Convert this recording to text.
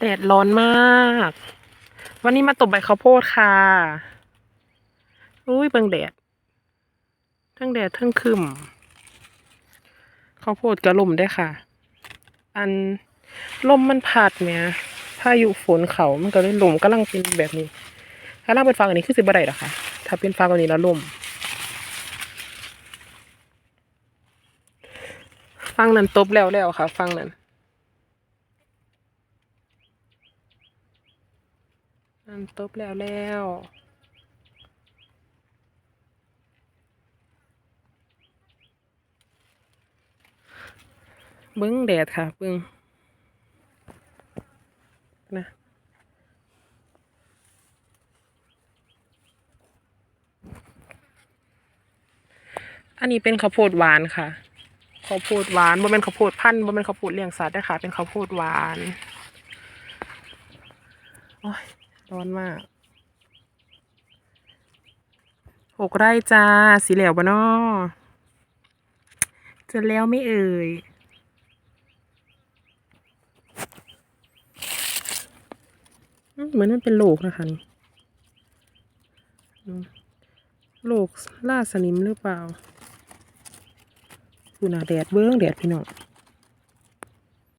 แดดร้อนมาก วันนี้มาตบใบข้าวโพดค่ะ อุ้ยเบิ่งแดด ทั้งแดดทั้งคึมข้าวโพดกระลมได้ค่ะ อันลมมันพัดเนี่ยพายุฝนเขามันก็เลยลมกำลังเป็นแบบนี้ถ้าล่างเป็นฟังอันนี้คือสิบ่ได้หรอคะถ้าเป็นฟังอันนี้แล้วลมฟังนั้นตบแล้วแล้วค่ะ ฟังนั้น นั่นตบแล้วแล้วเบิ้งแดดค่ะเบิ้งนะอันนี้เป็นข้าวโพดหวานค่ะข้าวโพดหวานบ่เป็นข้าวโพดพันธุ์บ่เป็นข้าวโพดเลี้ยงสัตว์นะคะเป็นข้าวโพดหวานโอ้ย ร้อนมากหกไร่จ้า สีเหลวบ่นอจะแล้วไม่เอ่ยเหมือนมันเป็นโรคนะคะนี่โรคล่าสนิมหรือเปล่าดูหนาแดดเบื้องแดดพี่น้อง